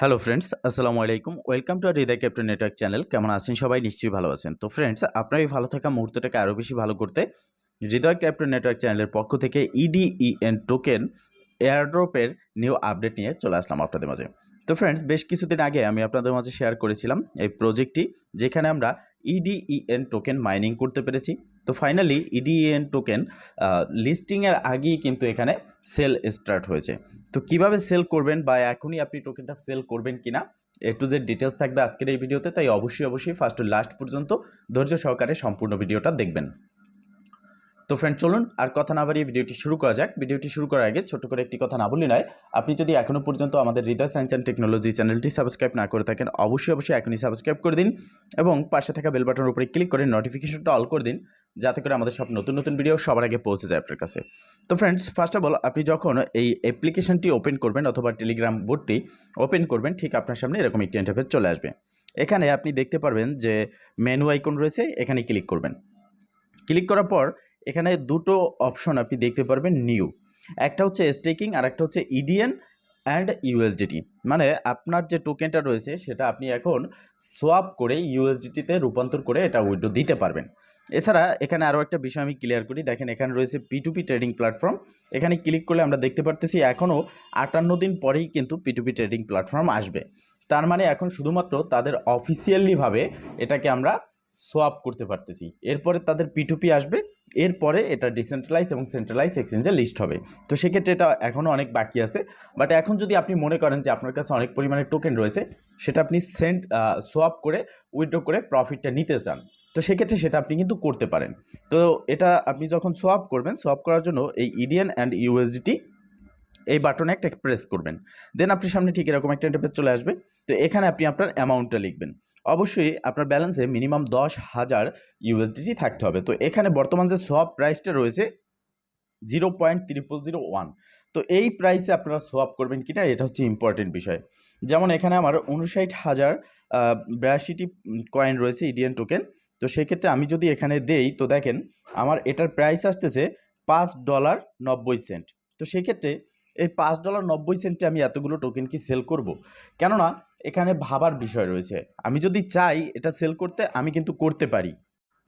Hello friends আসসালামু আলাইকুম welcome to Hridoy captain network channel কেমন আছেন সবাই? নিশ্চয়ই ভালো আছেন। তো ফ্রেন্ডস আপনার এই ভালো থাকা মুহূর্তটাকে আরও বেশি ভালো করতে হৃদয় ক্যাপ্টেন নেটওয়ার্ক চ্যানেলের পক্ষ থেকে ইডিইএন টোকেন এয়ারড্রপের নিউ আপডেট নিয়ে চলে আসলাম আপনাদের মাঝে। তো ফ্রেন্ডস বেশ কিছুদিন আগে আমি আপনাদের মাঝে শেয়ার করেছিলাম এই প্রজেক্টটি যেখানে আমরা ইডিইএন টোকেন মাইনিং করতে পেরেছি। তো ফাইনালি ইডিএন টোকেন লিস্টিংয়ের আগেই কিন্তু এখানে সেল স্টার্ট হয়েছে। তো কীভাবে সেল করবেন বা এখনই আপনি টোকেনটা সেল করবেন কি না এ টু জেড ডিটেলস থাকবে আজকের এই ভিডিওতে, তাই অবশ্যই অবশ্যই ফার্স্ট টু লাস্ট পর্যন্ত ধৈর্য সহকারে সম্পূর্ণ ভিডিওটা দেখবেন। তো ফ্রেন্ড চলুন আর কথা না বাড়িয়ে ভিডিওটি শুরু করা যাক। ভিডিওটি শুরু করার আগে ছোট করে একটি কথা না বলি নয়, আপনি যদি এখনও পর্যন্ত আমাদের হৃদয় সায়েন্স অ্যান্ড টেকনোলজি চ্যানেলটি সাবস্ক্রাইব না করে থাকেন, অবশ্যই অবশ্যই এখনই সাবস্ক্রাইব করে দিন এবং পাশে থাকা বেল বাটনের উপরে ক্লিক করে নোটিফিকেশনটা অল করে দিন, যাতে করে আমাদের সব নতুন নতুন ভিডিও সবার আগে পৌঁছে যায় আপনার কাছে। তো ফ্রেন্ডস ফার্স্ট অফ অল আপনি যখন এই অ্যাপ্লিকেশনটি ওপেন করবেন অথবা টেলিগ্রাম বোর্ডটি ওপেন করবেন, ঠিক আপনার সামনে এরকম একটি ইন্টারফেস চলে আসবে। এখানে আপনি দেখতে পারবেন যে মেনু আইকন রয়েছে, এখানে ক্লিক করবেন। ক্লিক করার পর এখানে দুটো অপশন আপনি দেখতে পারবেন নিউ একটা হচ্ছে স্টেকিং আর একটা হচ্ছে ইডিএন অ্যান্ড ইউএসডিটি মানে আপনার যে টোকেনটা রয়েছে সেটা আপনি এখন সোয়াপ করে ইউএসডিটিতে রূপান্তর করে এটা উইড্রো দিতে পারবেন। এছাড়া এখানে আরও একটা বিষয় আমি ক্লিয়ার করি। দেখেন এখানে রয়েছে P two P trading platform এখানে ক্লিক করলে আমরা দেখতে পারতেছি এখনও আটান্ন দিন পরেই কিন্তু পিটুপি ট্রেডিং প্ল্যাটফর্ম আসবে। তার মানে এখন শুধুমাত্র তাদের অফিসিয়ালিভাবে এটাকে আমরা সোয়াপ করতে পারতেছি। এরপরে তাদের পিটুপি আসবে, এরপরে এটা ডিসেন্ট্রালাইজ এবং সেন্ট্রালাইজ এক্সচেঞ্জে লিস্ট হবে। তো সেক্ষেত্রে এটা এখনও অনেক বাকি আছে। বাট এখন যদি আপনি মনে করেন যে আপনার কাছে অনেক পরিমাণে টোকেন রয়েছে, সেটা আপনি সেন্ট সোয়াপ করে উইথড্র করে প্রফিটটা নিতে চান, তো সেক্ষেত্রে সেটা আপনি কিন্তু করতে পারেন। তো এটা আপনি যখন সোয়াপ করবেন সোয়াপ করার জন্য এই ইডিয়ান অ্যান্ড ইউএসডিটি এই বাটনে একটা প্রেস করবেন। দেন আপনি সামনে ঠিক এরকম একটা ইন্টারফেস চলে আসবে। তো এখানে আপনি আপনার অ্যামাউন্টটা লিখবেন। অবশ্যই আপনার ব্যালেন্সে মিনিমাম দশ হাজার ইউএসডিটি থাকতে হবে। তো এখানে বর্তমান যে সোয়াপ প্রাইসটা রয়েছে zero point triple zero one তো এই প্রাইসে আপনারা সোয়াপ করবেন কিনা, এটা হচ্ছে ইম্পর্টেন্ট বিষয়। যেমন এখানে আমার উনষাট হাজার বিরাশিটি কয়েন রয়েছে ইডিয়ান টোকেন তো সেক্ষেত্রে আমি যদি এখানে দেই, তো দেখেন আমার এটার প্রাইস আসতেছে পাঁচ ডলার নব্বই সেন্ট তো সেক্ষেত্রে এই পাঁচ ডলার নব্বই সেন্টে আমি এতগুলো টোকেন কি সেল করব? কেননা এখানে ভাবার বিষয় রয়েছে। আমি যদি চাই এটা সেল করতে, আমি কিন্তু করতে পারি।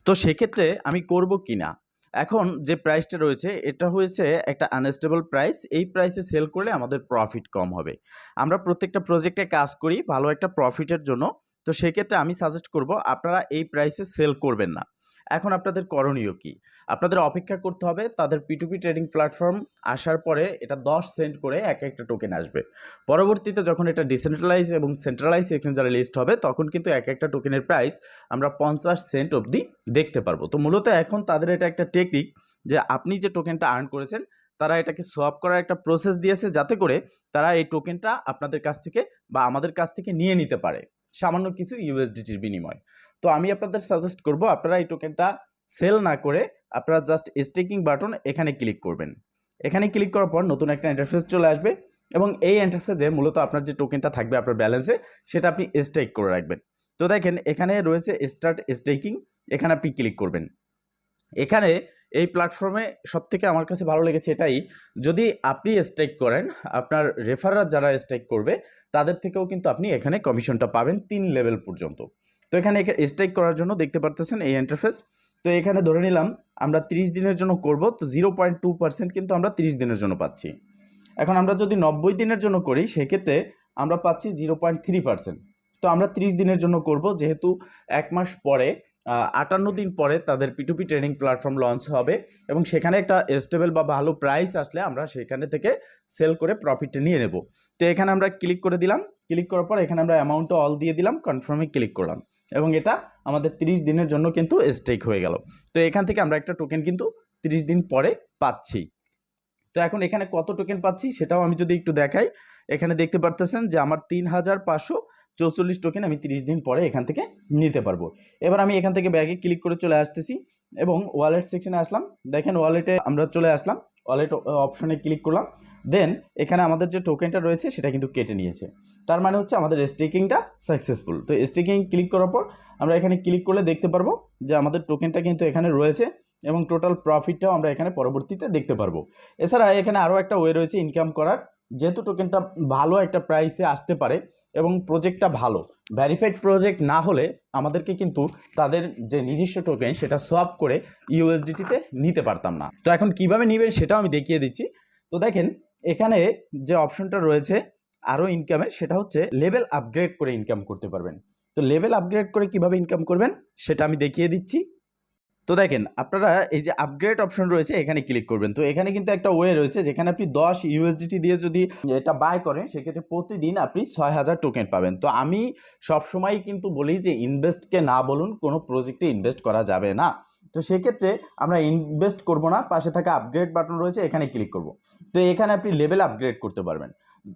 তো সেক্ষেত্রে আমি করব কি না এখন যে প্রাইসটা রয়েছে, এটা হয়েছে একটা আনস্টেবল প্রাইস এই প্রাইসে সেল করলে আমাদের প্রফিট কম হবে। আমরা প্রত্যেকটা প্রজেক্টে কাজ করি, ভালো একটা প্রফিটের জন্য। তো সেক্ষেত্রে আমি সাজেস্ট করব, আপনারা এই প্রাইসে সেল করবেন না। এখন আপনাদের করণীয় কি? আপনাদের অপেক্ষা করতে হবে তাদের পিটুপি ট্রেডিং প্ল্যাটফর্ম আসার পরে এটা দশ সেন্ট করে এক একটা টোকেন আসবে। পরবর্তীতে যখন এটা ডিসেন্ট্রালাইজ এবং সেন্ট্রালাইজ এক্সচেঞ্জারে লিস্ট হবে, তখন কিন্তু এক একটা টোকেনের প্রাইস আমরা পঞ্চাশ সেন্ট অবধি দেখতে পারব। তো মূলত এখন তাদের এটা একটা টেকনিক যে আপনি যে টোকেনটা আর্ন করেছেন, তারা এটাকে সোয়াপ করার একটা প্রসেস দিয়েছে যাতে করে তারা এই টোকেনটা আপনাদের কাছ থেকে বা আমাদের কাছ থেকে নিয়ে নিতে পারে। সামান্য কিছু ইউএসডিটির বিনিময়। তো আমি আপনাদের সাজেস্ট করব, আপনারা এই টোকেনটা সেল না করে আপনারা জাস্ট স্টেকিং বাটন এখানে ক্লিক করবেন। এখানে ক্লিক করার পর নতুন একটা ইন্টারফেস চলে আসবে এবং এই ইন্টারফেসে মূলত আপনার যে টোকেনটা থাকবে আপনার ব্যালেন্সে সেটা আপনি স্টেক করে রাখবেন। তো দেখেন, এখানে রয়েছে স্টার্ট স্টেকিং এখানে আপনি ক্লিক করবেন। এখানে এই প্ল্যাটফর্মে সবথেকে আমার কাছে ভালো লেগেছে এটাই, যদি আপনি স্টেক করেন, আপনার রেফারার যারা স্টেক করবে, তাদের থেকেও কিন্তু আপনি এখানে কমিশনটা পাবেন তিন লেভেল পর্যন্ত। তো এখানে স্ট্রাইক করার জন্য দেখতে পারতেছেন এই ইন্টারফেস তো এখানে ধরে নিলাম, আমরা 30 দিনের জন্য করব, তো জিরো পয়েন্ট টু পার্সেন্ট কিন্তু আমরা 30 দিনের জন্য পাচ্ছি। এখন আমরা যদি নব্বই দিনের জন্য করি, সেক্ষেত্রে আমরা পাচ্ছি জিরো পয়েন্ট থ্রি পার্সেন্ট তো আমরা 30 দিনের জন্য করব, যেহেতু এক মাস পরে আটান্ন দিন পরে তাদের পিটুপি ট্রেনিং প্ল্যাটফর্ম লঞ্চ হবে এবং সেখানে একটা স্টেবল বা ভালো প্রাইস আসলে আমরা সেখানে থেকে সেল করে প্রফিটটা নিয়ে নেব। তো এখানে আমরা ক্লিক করে দিলাম। ক্লিক করার পর এখানে আমরা অ্যামাউন্টটা অল দিয়ে দিলাম কনফার্মে ক্লিক করলাম। এবং এটা আমাদের 30 দিনের জন্য কিন্তু স্টেক হয়ে গেল। তো এখান থেকে আমরা একটা টোকেন কিন্তু 30 দিন পরে পাচ্ছি। তো এখন এখানে কত টোকেন পাচ্ছি সেটাও আমি যদি একটু দেখাই। এখানে দেখতে পারতেছেন যে আমার তিন হাজার পাঁচশো চৌচল্লিশ টোকেন আমি 30 দিন পরে এখান থেকে নিতে পারব। এবার আমি এখান থেকে ব্যাগে ক্লিক করে চলে আসতেছি এবং ওয়ালেট সেকশনে আসলাম। দেখেন ওয়ালেটে আমরা চলে আসলাম। ওয়ালেট অপশনে ক্লিক করলাম। দেন এখানে আমাদের যে টোকেনটা রয়েছে, সেটা কিন্তু কেটে নিয়েছে। তার মানে হচ্ছে আমাদের স্টেকিংটা সাকসেসফুল তো স্টেকিং ক্লিক করার পর আমরা এখানে ক্লিক করলে দেখতে পারব যে আমাদের টোকেনটা কিন্তু এখানে রয়েছে এবং টোটাল প্রফিটটাও আমরা এখানে পরবর্তীতে দেখতে পারব। এছাড়া এখানে আরও একটা ওয়ে রয়েছে ইনকাম করার। যেহেতু টোকেনটা ভালো একটা প্রাইসে আসতে পারে এবং প্রজেক্টটা ভালো। ভ্যারিফাইড প্রজেক্ট না হলে আমাদেরকে কিন্তু তাদের যে নিজস্ব টোকেন সেটা সোয়াপ করে ইউএসডিটিতে নিতে পারতাম না। তো এখন কীভাবে নেবেন সেটাও আমি দেখিয়ে দিচ্ছি। তো দেখেন, এখানে যে অপশনটা রয়েছে আরও ইনকামের সেটা হচ্ছে লেভেল আপগ্রেড করে ইনকাম করতে পারবেন। তো লেভেল আপগ্রেড করে কীভাবে ইনকাম করবেন, সেটা আমি দেখিয়ে দিচ্ছি। তো দেখেন, আপনারা এই যে আপগ্রেড অপশন রয়েছে, এখানে ক্লিক করবেন। তো এখানে কিন্তু একটা ওয়ে রয়েছে, যেখানে আপনি দশ ইউএসডিটি দিয়ে যদি এটা বাই করেন, সেক্ষেত্রে প্রতিদিন আপনি ছয় হাজার টোকেন পাবেন। তো আমি সবসময় কিন্তু বলি যে ইনভেস্টকে না বলুন, কোনো প্রজেক্টে ইনভেস্ট করা যাবে না। তো সেক্ষেত্রে আমরা ইনভেস্ট করব না, পাশে থাকা আপগ্রেড বাটন রয়েছে, এখানে ক্লিক করব। তো এখানে আপনি লেভেল আপগ্রেড করতে পারবেন।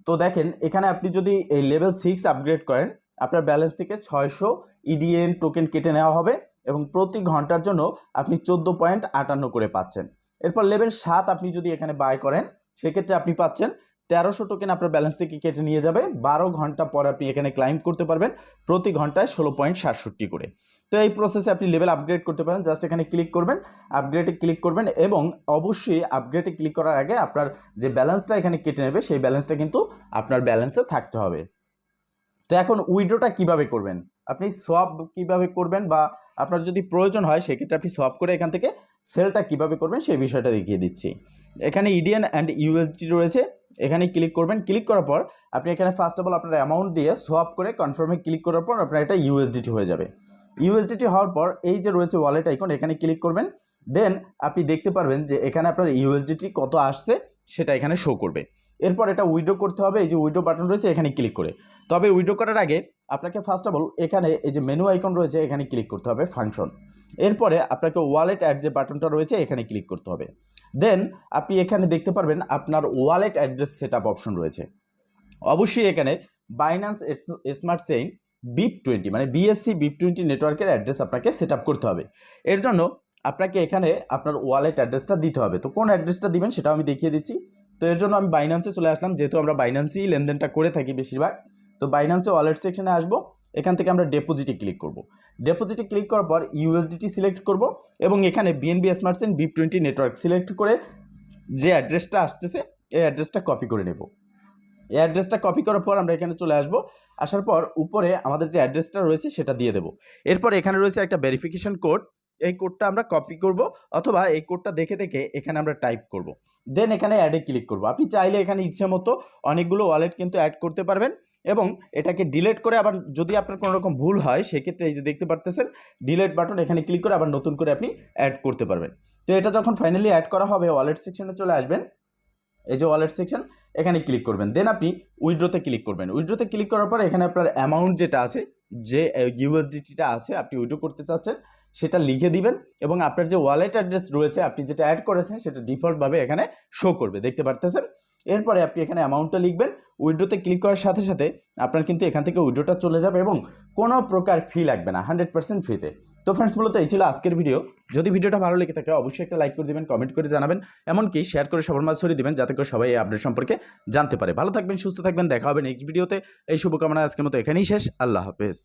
তো দেখেন, এখানে আপনি যদি এই লেভেল সিক্স আপগ্রেড করেন, আপনার ব্যালেন্স থেকে ছয়শো ইডিএন টোকেন কেটে নেওয়া হবে। এবং প্রতি ঘণ্টার জন্য আপনি চোদ্দ পয়েন্ট আটান্ন করে পাচ্ছেন। এরপর লেভেল সাত আপনি যদি এখানে বাই করেন, সেক্ষেত্রে আপনি পাচ্ছেন তেরোশো টোকেন আপনার ব্যালেন্স থেকে কেটে নিয়ে যাবে। বারো ঘণ্টা পর আপনি এখানে ক্লাইম করতে পারবেন, প্রতি ঘন্টায় ষোলো পয়েন্ট সাতষট্টি করে। তো এই প্রসেসে আপনি লেভেল আপগ্রেড করতে পারেন জাস্ট এখানে ক্লিক করবেন আপগ্রেডে ক্লিক করবেন এবং অবশ্যই আপগ্রেডে ক্লিক করার আগে আপনার যে ব্যালেন্সটা এখানে কেটে নেবে, সেই ব্যালেন্সটা কিন্তু আপনার ব্যালেন্সে থাকতে হবে। তো এখন উইড্রোটা কীভাবে করবেন? আপনি সোয়াপ কীভাবে করবেন বা আপনার যদি প্রয়োজন হয়, সেক্ষেত্রে আপনি সোয়াপ করে এখান থেকে সেলটা কীভাবে করবেন, সেই বিষয়টা দেখিয়ে দিচ্ছি। এখানে ইডিএন অ্যান্ড ইউএসডি রয়েছে। এখানে ক্লিক করবেন। ক্লিক করার পর আপনি এখানে ফার্স্ট অফ অল আপনার অ্যামাউন্ট দিয়ে সোয়াপ করে কনফার্মে ক্লিক করার পর আপনার এটা ইউএসডিটি হয়ে যাবে। ইউএসডিটি হওয়ার পর এই যে রয়েছে ওয়ালেট আইকন এখানে ক্লিক করবেন। দেন আপনি দেখতে পারবেন যে এখানে আপনার ইউএসডিটি কত আসছে, সেটা এখানে শো করবে। এরপর এটা উইড্রো করতে হবে, এই যে উইড্রো বাটন রয়েছে, এখানে ক্লিক করে। তবে উইড্রো করার আগে আপনাকে ফার্স্ট অফ অল এখানে এই যে মেনু আইকন রয়েছে, এখানে ক্লিক করতে হবে ফাংশন এরপরে আপনাকে ওয়ালেট অ্যাড যে বাটনটা রয়েছে, এখানে ক্লিক করতে হবে। দেন আপনি এখানে দেখতে পারবেন আপনার wallet address set up option রয়েছে। অবশ্যই এখানে Binance smart chain BEP twenty মানে বিএসসি বিপ টোয়েন্টি নেটওয়ার্কের অ্যাড্রেস আপনাকে সেট আপ করতে হবে। এর জন্য আপনাকে এখানে আপনার ওয়ালেট অ্যাড্রেসটা দিতে হবে। তো কোন অ্যাড্রেসটা দিবেন সেটাও আমি দেখিয়ে দিচ্ছি। তো এর জন্য আমি বাইন্যান্সে চলে আসলাম। যেহেতু আমরা বাইন্যান্সেই লেনদেনটা করে থাকি বেশিরভাগ, তো বাইন্যান্সে ওয়ালেট সেকশনে আসব। এখান থেকে আমরা ডেপোজিটে ক্লিক করব। ডেপোজিটে ক্লিক করার পর ইউএসডিটি সিলেক্ট করব এবং এখানে BNB smart chain BEP twenty network select করে যে অ্যাড্রেসটা আসতেছে, এই অ্যাড্রেসটা কপি করে নেব। এই অ্যাড্রেসটা কপি করার পর আমরা এখানে চলে আসব। আসার পর উপরে আমাদের যে অ্যাড্রেসটা রয়েছে সেটা দিয়ে দেবো। এরপর এখানে রয়েছে একটা ভেরিফিকেশন কোড এই কোডটা আমরা কপি করব অথবা এই কোডটা দেখে দেখে এখানে আমরা টাইপ করব। দেন এখানে অ্যাডে ক্লিক করব। আপনি চাইলে এখানে ইচ্ছে মতো অনেকগুলো ওয়ালেট কিন্তু অ্যাড করতে পারবেন এবং এটাকে ডিলেট করে আবার যদি আপনার কোনো রকম ভুল হয়, সেক্ষেত্রে এই যে দেখতে পারতেছেন ডিলেট বাটন এখানে ক্লিক করে আবার নতুন করে আপনি অ্যাড করতে পারবেন। তো এটা যখন ফাইনালি অ্যাড করা হবে ওয়ালেট সেকশনে চলে আসবেন। এই যে ওয়ালেট সেকশন এখানে ক্লিক করবেন। দেন আপনি উইড্রোতে ক্লিক করবেন। উইড্রোতে ক্লিক করার পর এখানে আপনার অ্যামাউন্ট যেটা আছে, যে ইউএসডিটিটা আছে, আপনি উইড্রো করতে চাচ্ছেন সেটা লিখে দিবেন এবং আপনার যে ওয়ালেট অ্যাড্রেস রয়েছে, আপনি যেটা অ্যাড করেছেন সেটা ডিফল্টভাবে এখানে শো করবে, দেখতে পারতেছেন? এরপরে আপনি এখানে অ্যামাউন্টটা লিখবেন উইড্রোতে ক্লিক করার সাথে সাথে আপনার কিন্তু এখান থেকে উইড্রোটা চলে যাবে এবং কোনো প্রকার ফি লাগবে না হান্ড্রেড পার্সেন্ট ফ্রিতে তো। ফ্রেন্ডস মূলত এই ছিল আজকের ভিডিও যদি ভিডিওটা ভালো লেগে থাকে, অবশ্যই একটা লাইক করে দিবেন কমেন্ট করে জানাবেন, এমনকি শেয়ার করে সবার মাঝে ছড়িয়ে দিবেন, যাতে করে সবাই এই আপডেট সম্পর্কে জানতে পারে। ভালো থাকবেন, সুস্থ থাকবেন, দেখা হবে নেক্সট ভিডিওতে এই শুভকামনা আজকের মতো এখানেই শেষ। আল্লাহ হাফেজ।